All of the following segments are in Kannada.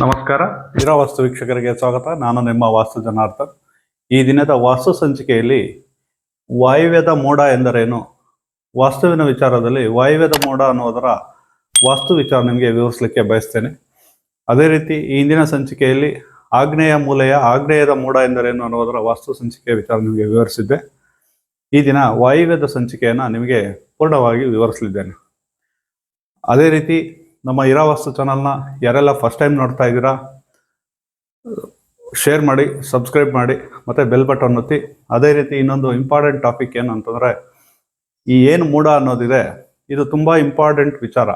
ನಮಸ್ಕಾರ. ಇರೋ ವಾಸ್ತು ವೀಕ್ಷಕರಿಗೆ ಸ್ವಾಗತ. ನಾನು ನಿಮ್ಮ ವಾಸ್ತು ಜನಾರ್ದನ್. ಈ ದಿನದ ವಾಸ್ತು ಸಂಚಿಕೆಯಲ್ಲಿ ವಾಯುವ್ಯದ ಮೋಡ ಎಂದರೇನು? ವಾಸ್ತುವಿನ ವಿಚಾರದಲ್ಲಿ ವಾಯುವ್ಯದ ಮೋಡ ಅನ್ನೋದರ ವಾಸ್ತು ವಿಚಾರ ನಿಮಗೆ ವಿವರಿಸಲಿಕ್ಕೆ ಬಯಸ್ತೇನೆ. ಅದೇ ರೀತಿ ಈ ಹಿಂದಿನ ಸಂಚಿಕೆಯಲ್ಲಿ ಆಗ್ನೇಯ ಮೂಲೆಯ ಆಗ್ನೇಯದ ಮೋಡ ಎಂದರೇನು ಅನ್ನೋದರ ವಾಸ್ತು ಸಂಚಿಕೆಯ ವಿಚಾರ ನಿಮಗೆ ವಿವರಿಸಿದ್ದೆ. ಈ ದಿನ ವಾಯುವ್ಯದ ಸಂಚಿಕೆಯನ್ನು ನಿಮಗೆ ಪೂರ್ಣವಾಗಿ ವಿವರಿಸಲಿದ್ದೇನೆ. ಅದೇ ರೀತಿ ನಮ್ಮ ಇರಾವಾಸ್ತು ಚಾನಲ್ನ ಯಾರೆಲ್ಲ ಫಸ್ಟ್ ಟೈಮ್ ನೋಡ್ತಾ ಇದ್ದೀರಾ ಶೇರ್ ಮಾಡಿ ಸಬ್ಸ್ಕ್ರೈಬ್ ಮಾಡಿ, ಮತ್ತು ಬೆಲ್ ಬಟನ್ ಒತ್ತಿ. ಅದೇ ರೀತಿ ಇನ್ನೊಂದು ಇಂಪಾರ್ಟೆಂಟ್ ಟಾಪಿಕ್ ಏನು ಅಂತಂದರೆ, ಈ ಏನು ಮೂಡ ಅನ್ನೋದಿದೆ, ಇದು ತುಂಬ ಇಂಪಾರ್ಟೆಂಟ್ ವಿಚಾರ.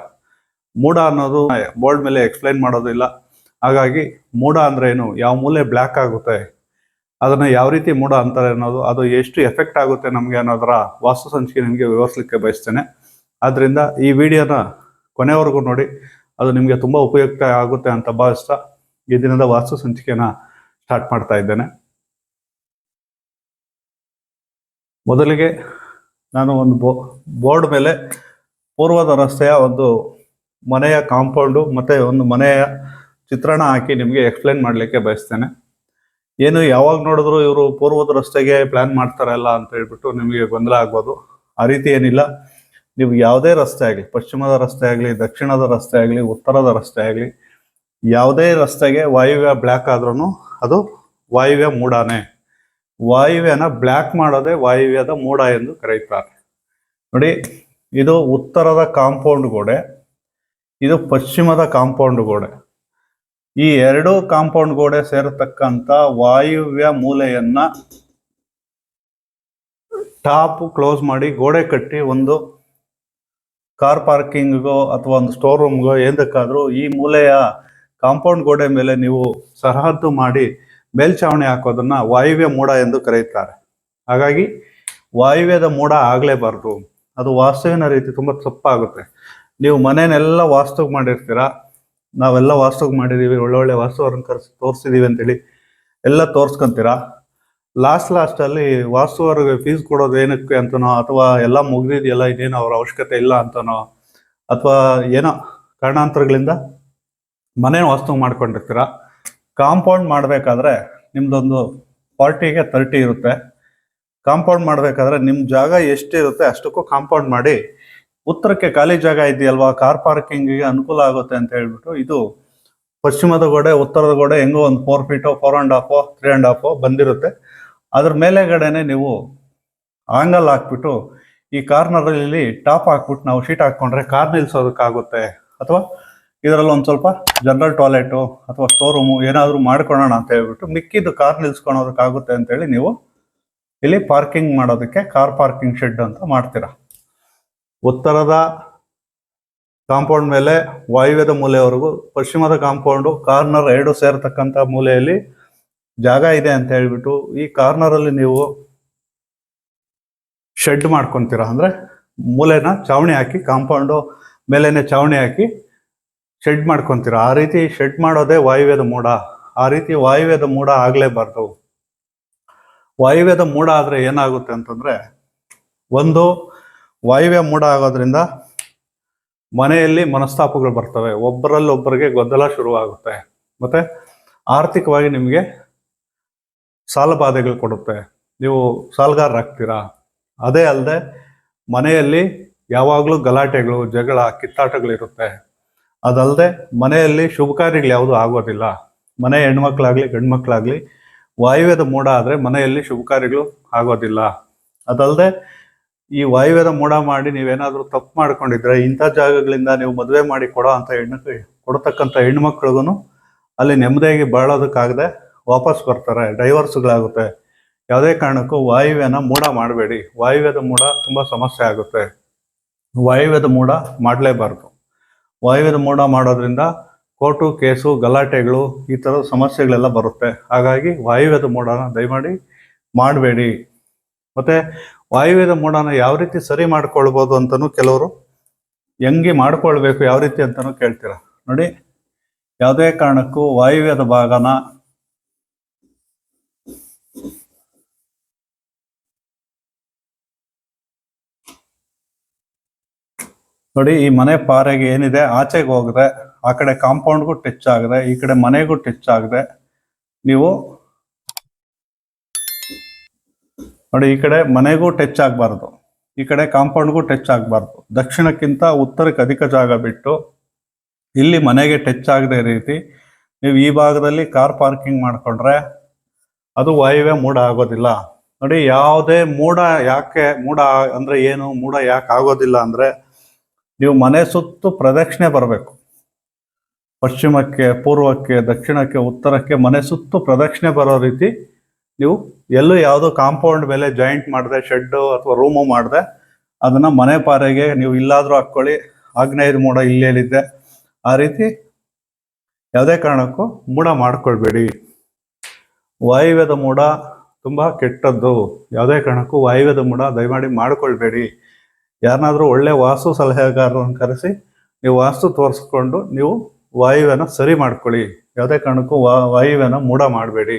ಮೂಡ ಅನ್ನೋದು ಬೋರ್ಡ್ ಮೇಲೆ ಎಕ್ಸ್ಪ್ಲೈನ್ ಮಾಡೋದಿಲ್ಲ. ಹಾಗಾಗಿ ಮೂಡ ಅಂದರೆ ಏನು? ಯಾವ ಮೂಲೆ ಬ್ಲ್ಯಾಕ್ ಆಗುತ್ತೆ? ಅದನ್ನು ಯಾವ ರೀತಿ ಮೂಡ ಅಂತಾರೆ ಅನ್ನೋದು, ಅದು ಎಷ್ಟು ಎಫೆಕ್ಟ್ ಆಗುತ್ತೆ ನಮಗೆ ಅನ್ನೋದರ ವಾಸ್ತು ಸಂಚಿಕೆ ನಿಮಗೆ ವಿವರಿಸಲಿಕ್ಕೆ ಬಯಸ್ತೇನೆ. ಆದ್ದರಿಂದ ಈ ವಿಡಿಯೋನ ಕೊನೆವರೆಗೂ ನೋಡಿ, ಅದು ನಿಮಗೆ ತುಂಬ ಉಪಯುಕ್ತ ಆಗುತ್ತೆ ಅಂತ ಭಾವಿಸ್ತಾ ಈ ದಿನದ ವಾಸ್ತು ಸಂಚಿಕೆನ ಸ್ಟಾರ್ಟ್ ಮಾಡ್ತಾ ಇದ್ದೇನೆ. ಮೊದಲಿಗೆ ನಾನು ಒಂದು ಬೋ, ಬೋರ್ಡ್ ಮೇಲೆ ಪೂರ್ವದ ರಸ್ತೆಯ ಒಂದು ಮನೆಯ ಕಾಂಪೌಂಡು ಮತ್ತು ಒಂದು ಮನೆಯ ಚಿತ್ರಣ ಹಾಕಿ ನಿಮಗೆ ಎಕ್ಸ್ಪ್ಲೇನ್ ಮಾಡಲಿಕ್ಕೆ ಬಯಸ್ತೇನೆ. ಏನು ಯಾವಾಗ ನೋಡಿದ್ರು ಇವರು ಪೂರ್ವದ ರಸ್ತೆಗೆ ಪ್ಲ್ಯಾನ್ ಮಾಡ್ತಾರಲ್ಲ ಅಂತ ಹೇಳ್ಬಿಟ್ಟು ನಿಮಗೆ ಗೊಂದಲ ಆಗ್ಬೋದು. ಆ ರೀತಿ ಏನಿಲ್ಲ. ನೀವು ಯಾವುದೇ ರಸ್ತೆ ಆಗಲಿ, ಪಶ್ಚಿಮದ ರಸ್ತೆ ಆಗಲಿ, ದಕ್ಷಿಣದ ರಸ್ತೆ ಆಗಲಿ, ಉತ್ತರದ ರಸ್ತೆ ಆಗಲಿ, ಯಾವುದೇ ರಸ್ತೆಗೆ ವಾಯುವ್ಯ ಬ್ಲ್ಯಾಕ್ ಆದ್ರೂ ಅದು ವಾಯುವ್ಯ ಮೂಡಾನೆ. ವಾಯುವ್ಯನ ಬ್ಲ್ಯಾಕ್ ಮಾಡೋದೇ ವಾಯುವ್ಯದ ಮೂಡ ಎಂದು ಕರೆಯುತ್ತಾರೆ ನೋಡಿ, ಇದು ಉತ್ತರದ ಕಾಂಪೌಂಡ್ ಗೋಡೆ, ಇದು ಪಶ್ಚಿಮದ ಕಾಂಪೌಂಡ್ ಗೋಡೆ. ಈ ಎರಡೂ ಕಾಂಪೌಂಡ್ ಗೋಡೆ ಸೇರತಕ್ಕಂಥ ವಾಯುವ್ಯ ಮೂಲೆಯನ್ನ ಟಾಪ್ ಕ್ಲೋಸ್ ಮಾಡಿ ಗೋಡೆ ಕಟ್ಟಿ ಒಂದು ಕಾರ್ ಪಾರ್ಕಿಂಗ್ಗೋ ಅಥವಾ ಒಂದು ಸ್ಟೋರ್ ರೂಮ್ಗೋ ಏನಕ್ಕಾದರೂ ಈ ಮೂಲೆಯ ಕಾಂಪೌಂಡ್ ಗೋಡೆ ಮೇಲೆ ನೀವು ಸರಹದ್ದು ಮಾಡಿ ಮೇಲ್ಛಾವಣಿ ಹಾಕೋದನ್ನ ವಾಯುವ್ಯ ಮೂಡ ಎಂದು ಕರೆಯುತ್ತಾರೆ. ಹಾಗಾಗಿ ವಾಯುವ್ಯದ ಮೂಡ ಆಗಲೇಬಾರ್ದು. ಅದು ವಾಸ್ತುವಿನ ರೀತಿ ತುಂಬ ತಪ್ಪಾಗುತ್ತೆ. ನೀವು ಮನೆಯನ್ನೆಲ್ಲ ವಾಸ್ತು ಮಾಡಿರ್ತೀರಾ? ನಾವೆಲ್ಲ ವಾಸ್ತು ಮಾಡಿದ್ದೀವಿ ಒಳ್ಳೊಳ್ಳೆ ವಾಸ್ತುವರನ್ನು ಕರೆಸಿ ತೋರಿಸಿದ್ದೀವಿ ಅಂತೇಳಿ ಎಲ್ಲ ತೋರ್ಸ್ಕೊಂತೀರಾ? ಲಾಸ್ಟ್ ಲಾಸ್ಟ್ ಅಲ್ಲಿ ವಾಸ್ತುವರ್ಗೆ ಫೀಸ್ ಕೊಡೋದು ಏನಕ್ಕೆ ಅಂತನೋ ಅಥವಾ ಎಲ್ಲ ಮುಗಿದಿದೆಯಲ್ಲ ಇದೇನೋ ಅವ್ರ ಅವಶ್ಯಕತೆ ಇಲ್ಲ ಅಂತನೋ ಅಥವಾ ಏನೋ ಕಾರಣಾಂತರಗಳಿಂದ ಮನೆ ವಾಸ್ತು ಮಾಡ್ಕೊಂಡಿರ್ತೀರ? ಕಾಂಪೌಂಡ್ ಮಾಡಬೇಕಾದ್ರೆ ನಿಮ್ದೊಂದು ಫಾರ್ಟಿಗೆ ತರ್ಟಿ ಇರುತ್ತೆ. ಕಾಂಪೌಂಡ್ ಮಾಡಬೇಕಾದ್ರೆ ನಿಮ್ಮ ಜಾಗ ಎಷ್ಟಿರುತ್ತೆ ಅಷ್ಟಕ್ಕೂ ಕಾಂಪೌಂಡ್ ಮಾಡಿ, ಉತ್ತರಕ್ಕೆ ಖಾಲಿ ಜಾಗ ಇದೆಯಲ್ವಾ ಕಾರ್ ಪಾರ್ಕಿಂಗಿಗೆ ಅನುಕೂಲ ಆಗುತ್ತೆ ಅಂತ ಹೇಳ್ಬಿಟ್ಟು ಇದು ಪಶ್ಚಿಮದ ಗೋಡೆ, ಉತ್ತರದ ಗೋಡೆ ಹೆಂಗೋ ಒಂದು ಫೋರ್ ಫೀಟೋ ಫೋರ್ ಆ್ಯಂಡ್ ಹಾಫೋ ತ್ರೀ ಆ್ಯಂಡ್ ಹಾಫೋ ಬಂದಿರುತ್ತೆ. ಅದ್ರ ಮೇಲೆಗಡೆನೆ ನೀವು ಆಂಗಲ್ ಹಾಕ್ಬಿಟ್ಟು ಈ ಕಾರ್ನರಲ್ಲಿ ಟಾಪ್ ಹಾಕ್ಬಿಟ್ಟು ನಾವು ಶೀಟ್ ಹಾಕ್ಕೊಂಡ್ರೆ ಕಾರ್ ನಿಲ್ಸೋದಕ್ಕಾಗುತ್ತೆ. ಅಥವಾ ಇದರಲ್ಲಿ ಒಂದು ಸ್ವಲ್ಪ ಜನರಲ್ ಟಾಯ್ಲೆಟು ಅಥವಾ ಸ್ಟೋರ್ ರೂಮು ಏನಾದರೂ ಮಾಡ್ಕೊಳ್ಳೋಣ ಅಂತ ಹೇಳ್ಬಿಟ್ಟು ಮಿಕ್ಕಿದ್ದು ಕಾರ್ ನಿಲ್ಸ್ಕೊಳೋದಕ್ಕಾಗುತ್ತೆ ಅಂತೇಳಿ ನೀವು ಇಲ್ಲಿ ಪಾರ್ಕಿಂಗ್ ಮಾಡೋದಕ್ಕೆ ಕಾರ್ ಪಾರ್ಕಿಂಗ್ ಶೆಡ್ ಅಂತ ಮಾಡ್ತೀರಾ. ಉತ್ತರದ ಕಾಂಪೌಂಡ್ ಮೇಲೆ ವಾಯುವ್ಯದ ಮೂಲೆಯವರೆಗೂ ಪಶ್ಚಿಮದ ಕಾಂಪೌಂಡು, ಕಾರ್ನರ್ ಎರಡು ಸೇರತಕ್ಕಂಥ ಮೂಲೆಯಲ್ಲಿ ಜಾಗ ಇದೆ ಅಂತ ಹೇಳ್ಬಿಟ್ಟು ಈ ಕಾರ್ನರ್ ಅಲ್ಲಿ ನೀವು ಶೆಡ್ ಮಾಡ್ಕೊಂತೀರಾ ಅಂದ್ರೆ ಮೂಲೆನ ಚಾವಣಿ ಹಾಕಿ, ಕಾಂಪೌಂಡು ಮೇಲೆನೇ ಚಾವಣಿ ಹಾಕಿ ಶೆಡ್ ಮಾಡ್ಕೊಂತೀರಾ? ಆ ರೀತಿ ಶೆಡ್ ಮಾಡೋದೇ ವಾಯುವ್ಯದ ಮೂಡ. ಆ ರೀತಿ ವಾಯುವ್ಯದ ಮೂಡ ಆಗ್ಲೇಬಾರ್ದು. ವಾಯುವ್ಯದ ಮೂಡ ಆದ್ರೆ ಏನಾಗುತ್ತೆ ಅಂತಂದ್ರೆ, ಒಂದು ವಾಯುವ್ಯ ಮೂಡ ಆಗೋದ್ರಿಂದ ಮನೆಯಲ್ಲಿ ಮನಸ್ತಾಪಗಳು ಬರ್ತವೆ. ಒಬ್ಬರಲ್ಲೊಬ್ಬರಿಗೆ ಗೊಂದಲ ಶುರುವಾಗುತ್ತೆ. ಮತ್ತೆ ಆರ್ಥಿಕವಾಗಿ ನಿಮಗೆ ಸಾಲ ಬಾಧೆಗಳು ಕೊಡುತ್ತೆ. ನೀವು ಸಾಲಗಾರರಾಗ್ತೀರಾ? ಅದೇ ಅಲ್ಲದೆ ಮನೆಯಲ್ಲಿ ಯಾವಾಗಲೂ ಗಲಾಟೆಗಳು, ಜಗಳ, ಕಿತ್ತಾಟಗಳಿರುತ್ತೆ. ಅದಲ್ಲದೆ ಮನೆಯಲ್ಲಿ ಶುಭ ಕಾರ್ಯಗಳು ಯಾವುದೂ ಆಗೋದಿಲ್ಲ. ಮನೆ ಹೆಣ್ಮಕ್ಳಾಗಲಿ ಗಂಡು ಮಕ್ಕಳಾಗ್ಲಿ ವಾಯುವ್ಯದ ಮೋಡ ಆದರೆ ಮನೆಯಲ್ಲಿ ಶುಭ ಕಾರ್ಯಗಳು ಆಗೋದಿಲ್ಲ. ಅದಲ್ಲದೆ ಈ ವಾಯುವ್ಯದ ಮೋಡ ಮಾಡಿ ನೀವೇನಾದರೂ ತಪ್ಪು ಮಾಡ್ಕೊಂಡಿದ್ರೆ ಇಂಥ ಜಾಗಗಳಿಂದ ನೀವು ಮದುವೆ ಮಾಡಿ ಕೊಡೋ ಅಂತ ಹೆಣ್ಣು ಕೊಡತಕ್ಕಂಥ ಹೆಣ್ಮಕ್ಳಿಗೂ ಅಲ್ಲಿ ನೆಮ್ಮದಿಯಾಗಿ ಬಾಳೋದಕ್ಕಾಗದೆ ವಾಪಸ್ ಬರ್ತಾರೆ, ಡೈವರ್ಸ್ಗಳಾಗುತ್ತೆ. ಯಾವುದೇ ಕಾರಣಕ್ಕೂ ವಾಯುವ್ಯನ ಮೂಡ ಮಾಡಬೇಡಿ. ವಾಯುವ್ಯದ ಮೂಡ ತುಂಬ ಸಮಸ್ಯೆ ಆಗುತ್ತೆ. ವಾಯುವ್ಯದ ಮೂಡ ಮಾಡಲೇಬಾರ್ದು. ವಾಯುವ್ಯದ ಮೂಡ ಮಾಡೋದ್ರಿಂದ ಕೋರ್ಟು, ಕೇಸು, ಗಲಾಟೆಗಳು ಈ ಥರದ ಸಮಸ್ಯೆಗಳೆಲ್ಲ ಬರುತ್ತೆ. ಹಾಗಾಗಿ ವಾಯುವ್ಯದ ಮೂಡನ ದಯಮಾಡಿ ಮಾಡಬೇಡಿ. ಮತ್ತೆ ವಾಯುವ್ಯದ ಮೋಡನ ಯಾವ ರೀತಿ ಸರಿ ಮಾಡ್ಕೊಳ್ಬೋದು ಅಂತಲೂ ಕೆಲವರು ಹೆಂಗೆ ಮಾಡ್ಕೊಳ್ಬೇಕು ಯಾವ ರೀತಿ ಅಂತಲೂ ಕೇಳ್ತೀರ. ನೋಡಿ, ಯಾವುದೇ ಕಾರಣಕ್ಕೂ ವಾಯುವ್ಯದ ಭಾಗನ ನೋಡಿ, ಈ ಮನೆ ಪಾರೆಗೆ ಏನಿದೆ, ಆಚೆಗೆ ಹೋಗದೆ, ಆ ಕಡೆ ಕಾಂಪೌಂಡ್ಗೂ ಟಚ್ ಆಗದೆ, ಈ ಕಡೆ ಮನೆಗೂ ಟಚ್ ಆಗದೆ, ನೀವು ನೋಡಿ, ಈ ಕಡೆ ಮನೆಗೂ ಟಚ್ ಆಗಬಾರ್ದು. ಈ ಕಡೆ ಕಾಂಪೌಂಡ್ಗೂ ಟಚ್ ಆಗಬಾರ್ದು. ದಕ್ಷಿಣಕ್ಕಿಂತ ಉತ್ತರಕ್ಕೆ ಅಧಿಕ ಜಾಗ ಬಿಟ್ಟು ಇಲ್ಲಿ ಮನೆಗೆ ಟಚ್ ಆಗದೆ ರೀತಿ ನೀವು ಈ ಭಾಗದಲ್ಲಿ ಕಾರ್ ಪಾರ್ಕಿಂಗ್ ಮಾಡಿಕೊಂಡ್ರೆ ಅದು ವಾಯುವೆ ಮೂಡ ಆಗೋದಿಲ್ಲ. ನೋಡಿ, ಯಾವುದೇ ಮೂಡ ಯಾಕೆ ಮೂಡ ಅಂದರೆ ಏನು, ಮೂಡ ಯಾಕೆ ಆಗೋದಿಲ್ಲ ಅಂದರೆ ನೀವು ಮನೆ ಸುತ್ತು ಪ್ರದಕ್ಷಿಣೆ ಬರಬೇಕು. ಪಶ್ಚಿಮಕ್ಕೆ, ಪೂರ್ವಕ್ಕೆ, ದಕ್ಷಿಣಕ್ಕೆ, ಉತ್ತರಕ್ಕೆ ಮನೆ ಸುತ್ತು ಪ್ರದಕ್ಷಿಣೆ ಬರೋ ರೀತಿ ನೀವು ಎಲ್ಲೂ ಯಾವುದೋ ಕಾಂಪೌಂಡ್ ಮೇಲೆ ಜಾಯಿಂಟ್ ಮಾಡಿದೆ ಶೆಡ್ ಅಥವಾ ರೂಮು ಮಾಡಿದೆ, ಅದನ್ನ ಮನೆ ಪಾರೆಗೆ ನೀವು ಇಲ್ಲಾದರೂ ಹಾಕ್ಕೊಳ್ಳಿ. ಆಗ್ನೇಯದ ಮೋಡ ಇಲ್ಲೇಲಿದ್ದೆ ಆ ರೀತಿ ಯಾವುದೇ ಕಾರಣಕ್ಕೂ ಮೂಡ ಮಾಡ್ಕೊಳ್ಬೇಡಿ. ವಾಯುವ್ಯದ ಮೂಡ ತುಂಬ ಕೆಟ್ಟದ್ದು. ಯಾವುದೇ ಕಾರಣಕ್ಕೂ ವಾಯುವ್ಯದ ಮೂಡ ದಯಮಾಡಿ ಮಾಡಿಕೊಳ್ಬೇಡಿ. ಯಾರನ್ನಾದರೂ ಒಳ್ಳೆ ವಾಸ್ತು ಸಲಹೆಗಾರರನ್ನು ಕರೆಸಿ, ನೀವು ವಾಸ್ತು ತೋರಿಸ್ಕೊಂಡು ನೀವು ವಾಯುವ್ಯನ ಸರಿ ಮಾಡ್ಕೊಳ್ಳಿ. ಯಾವುದೇ ಕಾರಣಕ್ಕೂ ವಾ, ವಾಯುವ್ಯನ ಮೂಡ ಮಾಡಬೇಡಿ.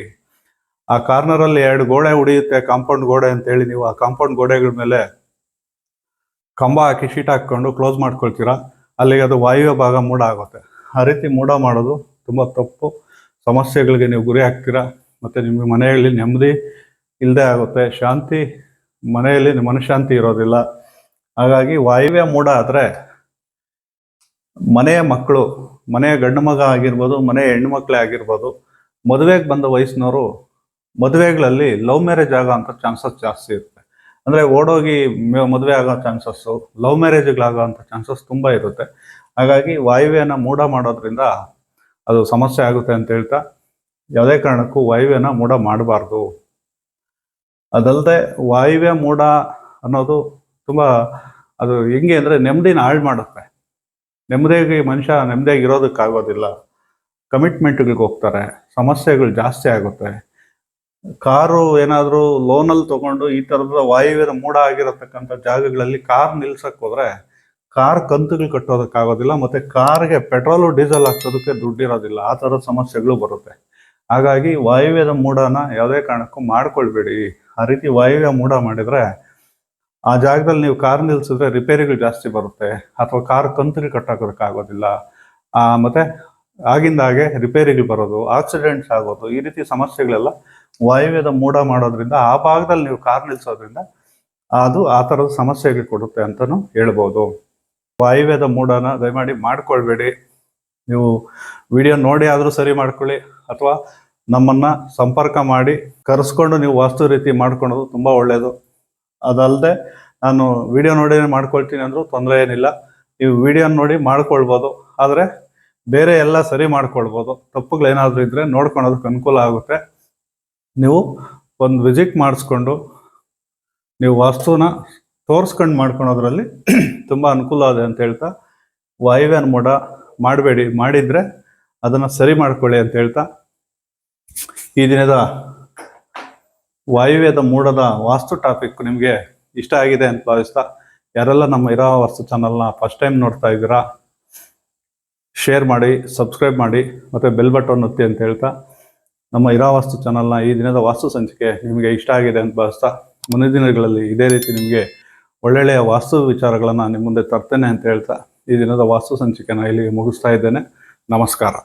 ಆ ಕಾರ್ನರಲ್ಲಿ ಎರಡು ಗೋಡೆ ಉಡಿಯುತ್ತೆ, ಕಾಂಪೌಂಡ್ ಗೋಡೆ ಅಂತ ಹೇಳಿ ನೀವು ಆ ಕಾಂಪೌಂಡ್ ಗೋಡೆಗಳ ಮೇಲೆ ಕಂಬ ಹಾಕಿ ಶೀಟ್ ಹಾಕೊಂಡು ಕ್ಲೋಸ್ ಮಾಡ್ಕೊಳ್ತೀರಾ, ಅಲ್ಲಿಗೆ ಅದು ವಾಯುವ್ಯ ಭಾಗ ಮೂಡ ಆಗುತ್ತೆ ಆ ರೀತಿ ಮೂಡ ಮಾಡೋದು ತುಂಬ ತಪ್ಪು. ಸಮಸ್ಯೆಗಳಿಗೆ ನೀವು ಗುರಿ ಹಾಕ್ತೀರಾ, ಮತ್ತೆ ನಿಮ್ಮ ಮನೆಯಲ್ಲಿ ನೆಮ್ಮದಿ ಇಲ್ಲದೆ ಆಗುತ್ತೆ. ಶಾಂತಿ, ಮನೆಯಲ್ಲಿ ಮನಃಶಾಂತಿ ಇರೋದಿಲ್ಲ. ಹಾಗಾಗಿ ವಾಯುವ್ಯ ಮೂಡ ಆದರೆ ಮನೆಯ ಮಕ್ಕಳು, ಮನೆಯ ಗಂಡು ಮಗ ಆಗಿರ್ಬೋದು, ಮನೆಯ ಹೆಣ್ಣು ಮಕ್ಕಳೇ ಆಗಿರ್ಬೋದು, ಮದುವೆಗೆ ಬಂದ ವಯಸ್ಸಿನವರು ಮದುವೆಗಳಲ್ಲಿ ಲವ್ ಮ್ಯಾರೇಜ್ ಆಗೋ ಅಂತ ಚಾನ್ಸಸ್ ಜಾಸ್ತಿ ಇರುತ್ತೆ. ಅಂದ್ರೆ ಓಡೋಗಿ ಮದುವೆ ಆಗೋ ಚಾನ್ಸಸ್ ಲವ್ ಮ್ಯಾರೇಜ್ಗಳಾಗೋ ಅಂತ ಚಾನ್ಸಸ್ ತುಂಬಾ ಇರುತ್ತೆ. ಹಾಗಾಗಿ ವಾಯುವ್ಯನ ಮೂಡ ಮಾಡೋದ್ರಿಂದ ಅದು ಸಮಸ್ಯೆ ಆಗುತ್ತೆ ಅಂತ ಹೇಳ್ತಾ, ಯಾವುದೇ ಕಾರಣಕ್ಕೂ ವಾಯುವ್ಯನ ಮೂಡ ಮಾಡಬಾರ್ದು. ಅದಲ್ಲದೆ ವಾಯುವ್ಯ ಮೂಡ ಅನ್ನೋದು ತುಂಬ, ಅದು ಹೆಂಗೆ ಅಂದ್ರೆ ನೆಮ್ಮದಿನ ಹಾಳು ಮಾಡುತ್ತೆ. ನೆಮ್ಮದಿಯಾಗಿ ಮನುಷ್ಯ ನೆಮ್ಮದಿಯಾಗಿ ಇರೋದಕ್ಕಾಗೋದಿಲ್ಲ. ಕಮಿಟ್ಮೆಂಟ್ಗಳಿಗೆ ಹೋಗ್ತಾರೆ. ಸಮಸ್ಯೆಗಳು ಜಾಸ್ತಿ ಆಗುತ್ತೆ. ಕಾರು ಏನಾದರೂ ಲೋನಲ್ಲಿ ತಗೊಂಡು ಈ ಥರದ ವಾಯುವ್ಯದ ಮೂಡ ಆಗಿರತಕ್ಕಂಥ ಜಾಗಗಳಲ್ಲಿ ಕಾರ್ ನಿಲ್ಸಕ್ಕೆ ಹೋದ್ರೆ ಕಾರ್ ಕಂತುಗಳು ಕಟ್ಟೋದಕ್ಕಾಗೋದಿಲ್ಲ ಮತ್ತೆ ಕಾರ್ಗೆ ಪೆಟ್ರೋಲು, ಡೀಸೆಲ್ ಹಾಕೋದಕ್ಕೆ ದುಡ್ಡಿರೋದಿಲ್ಲ. ಆ ಥರದ ಸಮಸ್ಯೆಗಳು ಬರುತ್ತೆ. ಹಾಗಾಗಿ ವಾಯುವ್ಯದ ಮೂಡನ ಯಾವುದೇ ಕಾರಣಕ್ಕೂ ಮಾಡ್ಕೊಳ್ಬೇಡಿ. ಆ ರೀತಿ ವಾಯುವ್ಯ ಮೂಡ ಮಾಡಿದರೆ ಆ ಜಾಗದಲ್ಲಿ ನೀವು ಕಾರ್ ನಿಲ್ಸಿದ್ರೆ ರಿಪೇರಿಗಳು ಜಾಸ್ತಿ ಬರುತ್ತೆ, ಅಥವಾ ಕಾರ್ ಕಂತುಗಳು ಕಟ್ಟಾಕೋದಕ್ಕಾಗೋದಿಲ್ಲ ಆ ಆಗಿಂದಾಗೆ ರಿಪೇರಿಗೆ ಬರೋದು ಆಕ್ಸಿಡೆಂಟ್ಸ್ ಆಗೋದು, ಈ ರೀತಿ ಸಮಸ್ಯೆಗಳೆಲ್ಲ ವಾಯುವ್ಯದ ಮೂಡ ಮಾಡೋದ್ರಿಂದ ಆ ಭಾಗದಲ್ಲಿ ನೀವು ಕಾರ್ ನಿಲ್ಸೋದ್ರಿಂದ ಅದು ಆ ಥರದ ಸಮಸ್ಯೆಗೆ ಕೊಡುತ್ತೆ ಅಂತಲೂ ಹೇಳ್ಬೋದು. ವಾಯುವ್ಯದ ಮೂಡನ ದಯಮಾಡಿ ಮಾಡ್ಕೊಳ್ಬೇಡಿ. ನೀವು ವಿಡಿಯೋ ನೋಡಿ ಆದರೂ ಸರಿ ಮಾಡ್ಕೊಳ್ಳಿ, ಅಥವಾ ನಮ್ಮನ್ನ ಸಂಪರ್ಕ ಮಾಡಿ, ಕರೆಸ್ಕೊಂಡು ನೀವು ವಾಸ್ತು ರೀತಿ ಮಾಡ್ಕೊಳೋದು ತುಂಬಾ ಒಳ್ಳೆಯದು ಅದಲ್ಲದೆ ನಾನು ವಿಡಿಯೋ ನೋಡಿ ಮಾಡ್ಕೊಳ್ತೀನಿ ಅಂದರೂ ತೊಂದರೆ ಏನಿಲ್ಲ. ನೀವು ವಿಡಿಯೋ ನೋಡಿ ಮಾಡ್ಕೊಳ್ಬೋದು. ಆದರೆ ಬೇರೆ ಎಲ್ಲ ಸರಿ ಮಾಡ್ಕೊಳ್ಬೋದು. ತಪ್ಪುಗಳೇನಾದರೂ ಇದ್ದರೆ ನೋಡ್ಕೊಳೋದಕ್ಕೆ ಅನುಕೂಲ ಆಗುತ್ತೆ. ನೀವು ಒಂದು ವಿಸಿಟ್ ಮಾಡಿಸ್ಕೊಂಡು ನೀವು ವಾಸ್ತುನ ತೋರಿಸ್ಕೊಂಡು ಮಾಡ್ಕೊಳೋದ್ರಲ್ಲಿ ತುಂಬ ಅನುಕೂಲ ಇದೆ ಅಂತ ಹೇಳ್ತಾ, ವಾಯುವ್ಯನ ಮೋಡ ಮಾಡಬೇಡಿ, ಮಾಡಿದರೆ ಅದನ್ನು ಸರಿ ಮಾಡ್ಕೊಳ್ಳಿ ಅಂತ ಹೇಳ್ತಾ, ಈ ದಿನದ ವಾಯುವ್ಯದ ಮೂಡದ ವಾಸ್ತು ಟಾಪಿಕ್ ನಿಮಗೆ ಇಷ್ಟ ಆಗಿದೆ ಅಂತ ಭಾವಿಸ್ತಾ, ಯಾರೆಲ್ಲ ನಮ್ಮ ಇರೋ ವಾಸ್ತು ಚಾನಲ್ನ ಫಸ್ಟ್ ಟೈಮ್ ನೋಡ್ತಾ ಇದ್ದೀರಾ ಶೇರ್ ಮಾಡಿ ಸಬ್ಸ್ಕ್ರೈಬ್ ಮಾಡಿ, ಮತ್ತು ಬೆಲ್ ಬಟನ್ ಒತ್ತಿ ಅಂತ ಹೇಳ್ತಾ ನಮ್ಮ ಇರಾ ವಾಸ್ತು ಚಾನಲ್ನ ಈ ದಿನದ ವಾಸ್ತು ಸಂಚಿಕೆ ನಿಮಗೆ ಇಷ್ಟ ಆಗಿದೆ ಅಂತ ಭಾವಿಸ್ತಾ ಮುಂದಿನ ದಿನಗಳಲ್ಲಿ ಇದೇ ರೀತಿ ನಿಮಗೆ ಒಳ್ಳೊಳ್ಳೆಯ ವಾಸ್ತು ವಿಚಾರಗಳನ್ನು ನಿಮ್ಮ ಮುಂದೆ ತರ್ತೇನೆ ಅಂತ ಹೇಳ್ತಾ ಈ ದಿನದ ವಾಸ್ತು ಸಂಚಿಕೆನ ಇಲ್ಲಿ ಮುಗಿಸ್ತಾ ಇದ್ದೇನೆ. ನಮಸ್ಕಾರ.